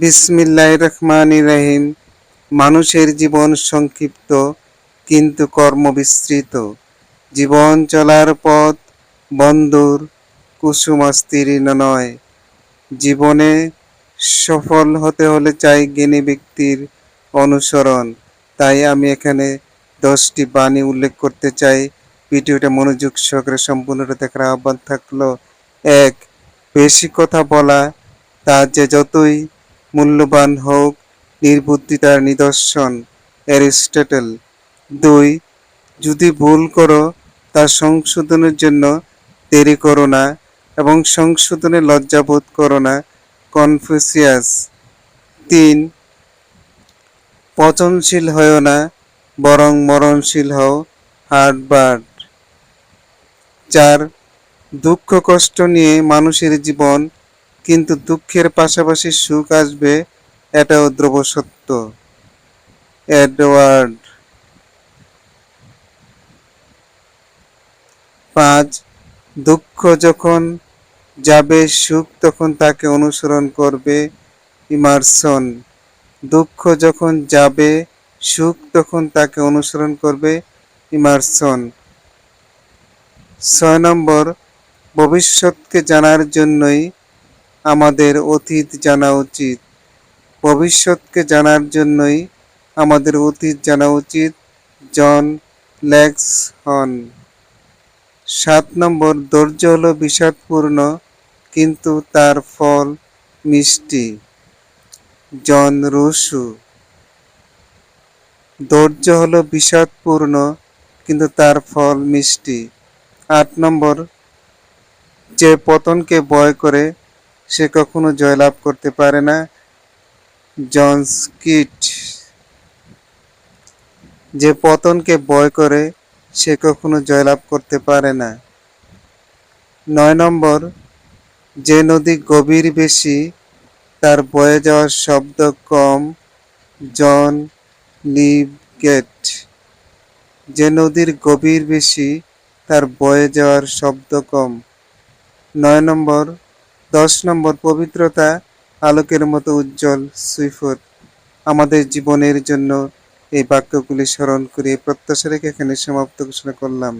বিসমিল্লাহ রহমান রহিম। মানুষের জীবন সংক্ষিপ্ত, কিন্তু কর্ম বিস্তৃত। জীবন চলার পথ বন্ধুর কুসুমাস্তীর্ণ নয়। জীবনে সফল হতে হলে চাই জ্ঞানী ব্যক্তির অনুসরণ। তাই আমি এখানে দশটি বাণী উল্লেখ করতে চাই। ভিডিওটা মনোযোগ সহকারে সম্পূর্ণটা দেখার আহ্বান থাকল। এক, বেশি কথা বলা। তা যে যতই মূল্যবান হোক, নির্বুদ্ধিতার নিদর্শন, অ্যারিস্টটল। দুই, যদি ভুল করো, তা সংশোধনের জন্য দেরি করো না এবং সংশোধনে লজ্জাবোধ করো না, কনফুসিয়াস। তিন, পচনশীল হয়েও না, বরং মরণশীল হও হার্টবার্ড চার, দুঃখ কষ্ট নিয়ে মানুষের জীবন কিন্তু দুঃখের পাশাপাশি সুখ আসবে, এটাও ধ্রুব সত্য। এডওয়ার্ড। পাঁচ, দুঃখ যখন যাবে, সুখ তখন তাকে অনুসরণ করবে, ইমারসন। দুঃখ যখন যাবে, সুখ তখন তাকে অনুসরণ করবে, ইমারসন। ছয় নম্বর, ভবিষ্যৎকে জানার জন্যই আমাদের অতীত জানা উচিত। ভবিষ্যৎকে জানার জন্যই আমাদের অতীত জানা উচিত, জন লেক্স হন। সাত নম্বর, ধৈর্য হলো বিষাদপূর্ণ, কিন্তু তার ফল মিষ্টি। জন রুশু। ধৈর্য হলো বিষাদপূর্ণ, কিন্তু তার ফল মিষ্টি। আট নম্বর, যে পতনকে ভয় করে সে কখনো জয়লাভ করতে পারে না। জন স্কিট, যে পতনকে ভয় করে, সে কখনো জয়লাভ করতে পারে না। নয় নম্বর, যে নদী গভীর বেশি, তার বয়ে যাওয়ার শব্দ কম, জন লিভ গেট যে নদীর গভীর বেশি, তার বয়ে যাওয়ার শব্দ কম। নয় নম্বর দশ নম্বর পবিত্রতা আলোকের মতো উজ্জ্বল সুইফত আমাদের জীবনের জন্য এই বাক্যগুলি স্মরণ করে প্রত্যাশা রেখে এখানে সমাপ্ত ঘোষণা করলাম।